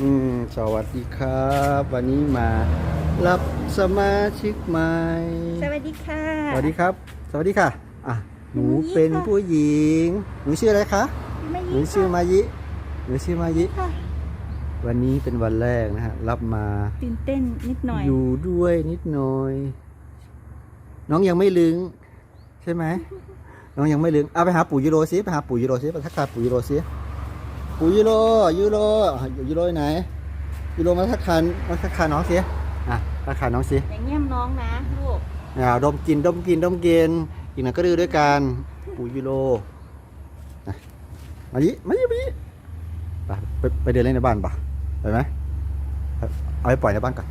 อืมสวัสดีครับ วันนี้มารับสมาชิกใหม่ สวัสดีค่ะ สวัสดีครับ สวัสดีค่ะ อะ หนูหนูยิ้มเป็นค่ะผู้หญิง หนูชื่ออะไรคะไม่หนูยิ้มชื่อมายิ หนูชื่อมายิค่ะวันนี้เป็นวันแรกนะฮะ รับมาตื่นเต้นนิดหน่อย อยู่ด้วยนิดหน่อย น้องยังไม่ลึงใช่ไหม น้องยังไม่ลึงเอาไปหาปู่ยูโรซิ ไปหาปู่ยูโรซิ ไปทักทายปู่ยูโรซิ ปู่ยูโรยูโรอะยูโรอยู่ไหนยูโรมาทักทายมาทักทายน้องสิอะทักทายน้องสิอย่างเงี้ยมน้องนะลูกอ่าดมกินดมกินดมกินอีกหน่อยก็ดื้อด้วยกันปู่ยูโรนะมาดิมาดิมาดิไปไปไปเดินเล่นในบ้านปะไปไหมไปเอาไปปล่อยในบ้านก่อน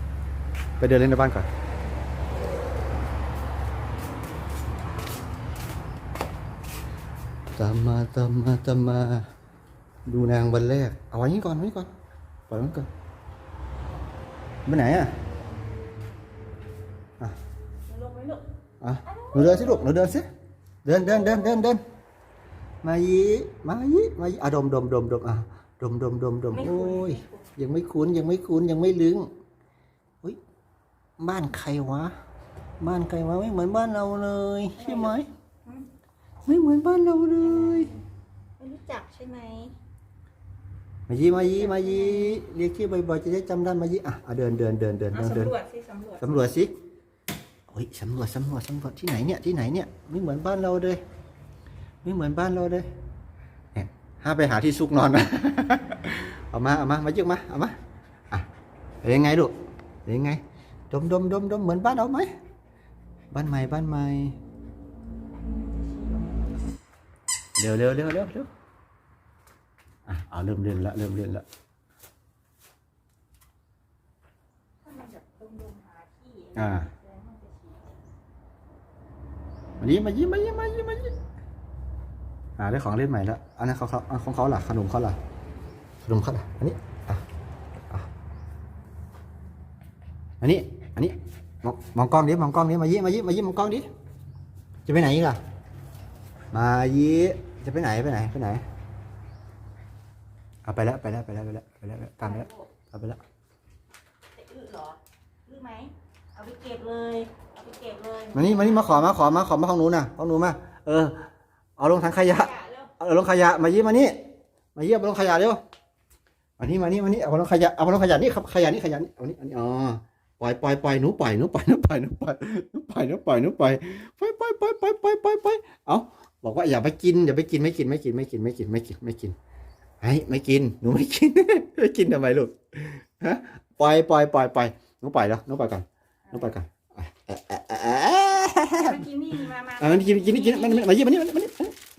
ไปเดินเล่นในบ้านก่อนตามมาตามมาตามมา ดูนางวันแรก เอาไว้นี่ก่อนไว้นี่ก่อนปล่อยมันก่อนไปไหนอะอะลงไหมลูกอะหนูเดินสิลูกหนูเดินสิเดินเดินเดินเดินเดินมายีมายีมายีอะดมดมดมดมอะดมดมดมดมโอ้ยยังไม่คุ้นยังไม่คุ้นยังไม่ลึงอุ้ยบ้านใครวะ บ้านใครวะไม่เหมือนบ้านเราเลยใช่ไหมไม่เหมือนบ้านเราเลยไม่รู้จักใช่ไหม มายีมายีมายีเรียกชื่อบ่อยๆจะได้จำได้มายีอะอะเดินเดินเดินเดินเอาเดินเดินสำรวจสิสำรวจสำรวจสิโอ้ยสำรวจสำรวจสำรวจที่ไหนเนี่ยที่ไหนเนี่ยไม่เหมือนบ้านเราเลยไม่เหมือนบ้านเราเลยเนี่ยห้ามไปหาที่ซุกนอนนะเอามาเอามามาเยอะมาเอามาอะเป็นยังไงลูกเป็นยังไงดมดมดมดมเหมือนบ้านเราไหมบ้านใหม่บ้านใหม่เร็วเร็วเร็วเร็วเร็ว อะเอาเริ่มเล่นละเริ่มเล่นละถ้ามันแบบดมๆหาที่อ่าแสดงว่าจะฉี่มายิ้มมายิ้มมายิ้มมายิ้มมายิ้มอ่าได้ของเล่นใหม่แล้วอันนั้นเขาเขาอันของเขาล่ะขนมเขาล่ะขนมเขาล่ะอันนี้อะอะอันนี้อันนี้มองมองกล้องดิมองกล้องดิมายิ้มมายิ้มมายิ้มมองกล้องดิจะไปไหนอีกล่ะมายิ้มจะไปไหนไปไหนไปไหน เอาไปแล้วไปแล้วไปแล้วไปแล้วไปแล้วตามไปแล้วเอาไปแล้วจะอื้อเหรออื้อไหมเอาไปเก็บเลยเอาไปเก็บเลยมานี่มานี่มาขอมาขอมาขอมาของหนูน่ะของหนูมาเออเอาลงถังขยะอย่าเร็วเอาลงขยะมายี่มานี่มายี่เอาไปลงขยะเร็วมานี่มานี่มานี่เอาไปลงขยะเอาไปลงขยะนี่ครับขยะนี่ขยะนี่เอานี่อันนี้อ๋อปล่อยปล่อยปล่อยหนูปล่อยหนูปล่อยหนูปล่อยหนูปล่อยหนูปล่อยหนูปล่อยหนูปล่อยปล่อยปล่อยปล่อยปล่อยปล่อยปล่อยปล่อยเอาบอกว่าอย่าไปกินอย่าไปกินไม่กินไม่กินไม่กินไม่กินไม่กินไม่กิน ไอ้ไม่กินหนูไม่กิน ไม่กินทำไมลูกฮะปล่อยปล่อยปล่อยปล่อยหนูปล่อยแล้วหนูปล่อยก่อนหนูปล่อยก่อนอะอะอะอะอะมากินนี่มามาอะมันกินกินกินมันมายี่มานี่มานี่มานี่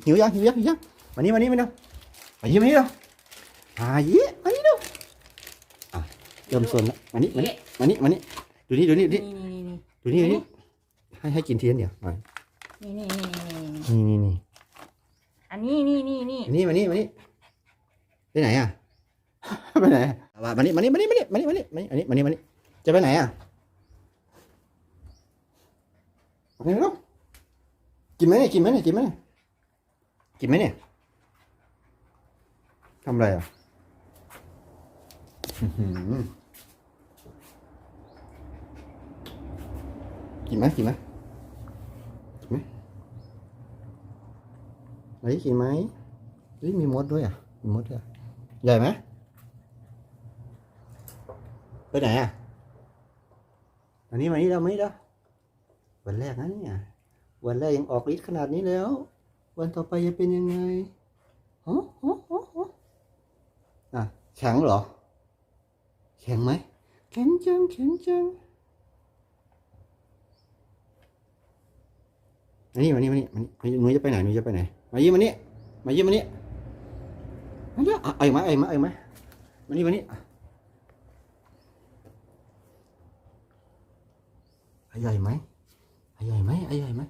หิวยังหิวยังหิวยังมานี่มานี่มานี่มายี่มานี่เร็วมายี่มานี่เร็วอะเริ่มสนแล้วมานี่มานี่มานี่มานี่ดูนี่ดูนี่ดูนี่นี่นี่นี่ดูนี่ดูนี่ให้ให้กินเทียนเดียวหน่อยนี่นี่นี่นี่นี่นี่นี่นี่อันนี้นี่นี่นี่นี่มานี่มานี่ ไปไหนอะ ไปไหนอะว่ามานี่มานี่มานี่มานี่มานี่มานี่มานี่อันนี้มานี่มานี่จะไปไหนอะมานี่เร็วกินไหมเนี่ยกินไหมเนี่ยกินไหมเนี่ยกินไหมเนี่ยทำอะไรอะอื้อหือกินไหมกินไหมกินไหมเฮ้ยกินไหมเฮ้ยมีมดด้วยอะมีมดด้วยอะ ใหญ่ไหมไปไหนอะอันนี้มานี่เราไม่ได้วันแรกนะเนี่ยวันแรกยังออกฤทธิ์ขนาดนี้แล้ว วันต่อไปจะเป็นยังไงฮะฮะฮะฮะอะแข็งเหรอ แข็งไหมแข็งจังแข็งจังมานี่มานี่มานี่มานี่หนูจะไปไหนหนูจะไปไหน มายี่มานี่มายี่มานี่ มาเนี่ยอะเอาอีกไหมเอาอีกไหมเอาอีกไหมมานี่มานี่ใหญ่ไหมใหญ่ไหมใหญ่ไหม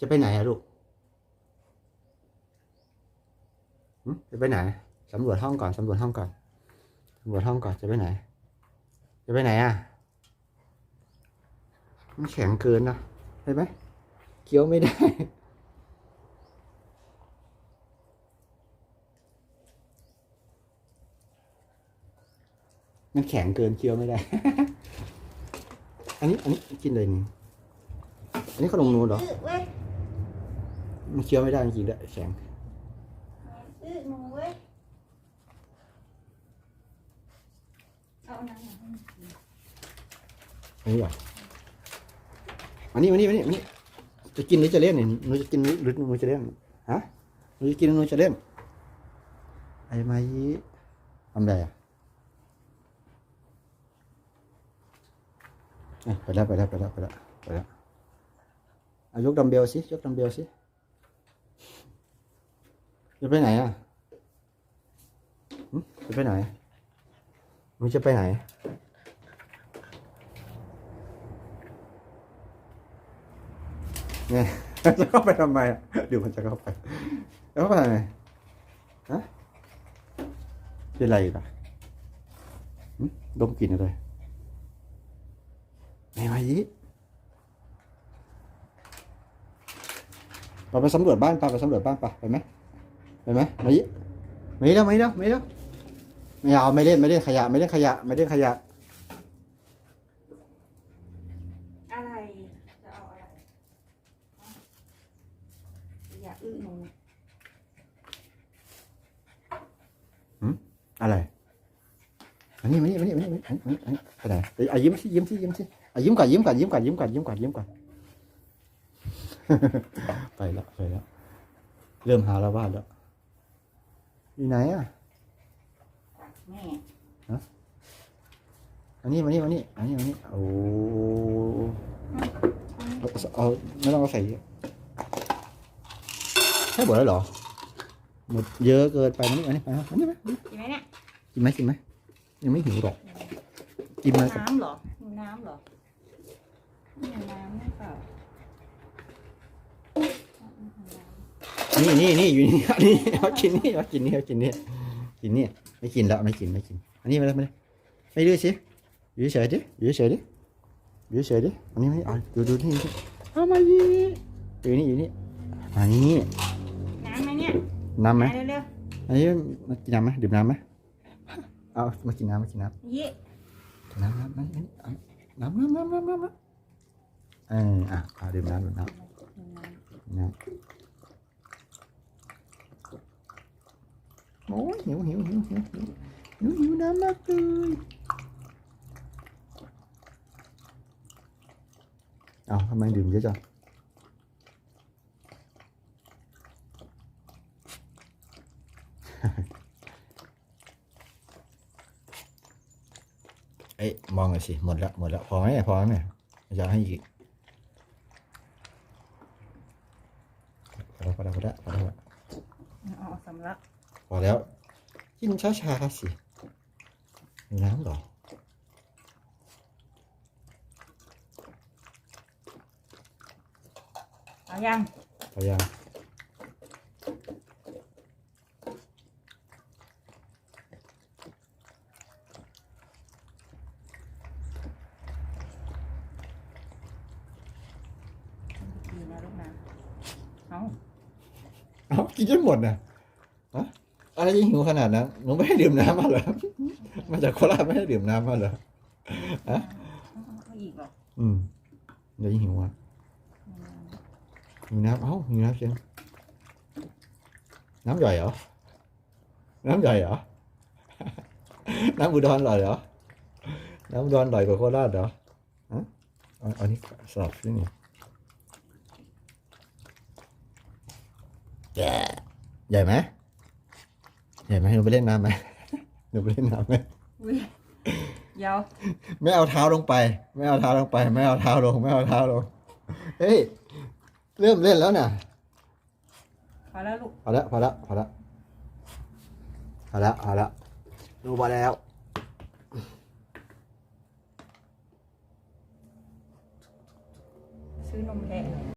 จะไปไหนอะลูกจะไปไหนสำรวจห้องก่อนสำรวจห้องก่อนสำรวจห้องก่อนจะไปไหน จะไปไหนอะมันแข็งเกินนะเห็นไหมเคี้ยวไม่ได้ มันแข็งเกินเคี้ยวไม่ได้ อันนี้อันนี้กินเลยนี่ อันนี้ขนมนูนเหรออื้อเว้ยมันเคี้ยวไม่ได้จริงๆด้วยแข็งอื้อหนูเว้ยเอาอันนั้นมาให้หนูกินอันนี้เหรออันนี้อันนี้อันนี้อันนี้ จะกินหรือจะเล่นเนี่ยหนูจะกินหรือหรือหนูจะเล่น ฮะหนูจะกินหรือหนูจะเล่นไอ้มายีทำไรอะเอ้ย ไปแล้วไปแล้วไปแล้วไปแล้วไปแล้วอายกดัมเบลสิยกดัมเบลสิจะไปไหนอะจะไปไหนหนูจะไปไหนเนี่ยจะเข้าไปทำไมเดี๋ยวมันจะเข้าไปแล้วเข้าไปทำไมฮะเป็นอะไรอีกอะดมกลิ่นอะไร ไหนมายีเราไปสำรวจบ้านปไปสำรวจบ้านปไปไหมไปไหมมายีไม่แล้วไม่แล้วไม่แล้วไม่เอาไม่เล่นไม่เล่นขยะ ไม่เล่นขยะ ไม่เล่นขยะ อะไร จะเอาอะไรอาอย่าอื้อหนูอะไรอันนี้มานี่มานี่มานี่มานี่มานี่มานี่ไปไหนไปอะยิ้มสิยิ้มสิยิ้มสิอ่ ยิ้มก่อนยิ้มก่อนยิ้มก่อนยิ้มก่อนยิ้มก่อนยิ้มก่อนไปแล้วไปแล้วเริ่มหาละวาดแล้วอยู่ไหนอะแม่อันนี้มานี่มานี่อันนี้มานี่โอ้เอาเอาไม่ต้องเอาใส่เยอะใช่หมดแล้วเหรอหมดเยอะเกินไปมานี่มานี่มาอันนี้ไหมกินไหมเนี่ยกินไหมกินไหมยังไม่หิวหรอกกินมาน้ำเหรอมีน้ำเหรอ นี่นี่นี่อยู่นี่นี่เอากินนี่เอากินนี่เอากินนี่กินนี่ไม่กินแล้วไม่กินไม่กิน อันนี้ไม่ได้ไปเลยไม่ดื้อสิอยู่เฉยดิอยู่เฉยดิอยู่เฉยดิอันนี้ไม่เอาดูดูนี่ดิเอามายี่อยู่นี่อยู่นี่อันนี้น้ำไหมเนี่ยน้ำไหมเร็วๆอันนี้มากินน้ำไหมดื่มน้ำไหมเอามากินน้ำมากินน้ำยี่น้ำน้ำน้ำน้ำน้ำน้ำน้ำ อออะเอาดื่มน้ำดื่มน้ำน้ำโอ้ยหิวหิวหิวหิวหิวหิวหิวน้ำมากเลยเอาทำไมดื่มเยอะจังเอ้ยมองหน่อยสิหมดแล้วหมดแล้วพอไหมพอไหมอยากให้อีก พอแล้วพอแล้วพอแล้วพอแล้วเอาสำลักพอแล้ว กินช้าๆสิมีน้ำเหรอเอายังพอยัง ดีนะลูกนะเอา เอา กินจนหมดนะฮะอะไรยิ่งหิวขนาดนั้นหนูไม่ให้ดื่มน้ำมาเหรอมาจากโคราชไม่ให้ดื่มน้ำมาเหรอเอาเอาอีกเหรออืมเดี๋ยวยิ่งหิวอะหิวน้ำเอ้าหิวน้ำเชียงน้ำใหญ่เหรอ น้ำใหญ่เหรอ น้ำอุดรอร่อยเหรอ น้ำอุดรอร่อยกว่าโคราชเหรอฮะเอาเอานี้สลับสินี่ ใหญ่ไหมใหญ่ไหมหนูไปเล่นน้ำไหมหนูไปเล่นน้ำไหมอุ้ยเดี๋ยวไม่เอาเท้าลงไป ไม่เอาเท้าลงไป ไม่เอาเท้าลง ไม่เอาเท้าลง เฮ้ย เริ่มเล่นแล้วน่ะ พอแล้วลูกพอแล้วพอแล้วพอแล้วพอแล้วพอแล้วดูมาแล้ว ซื้อนมแพะ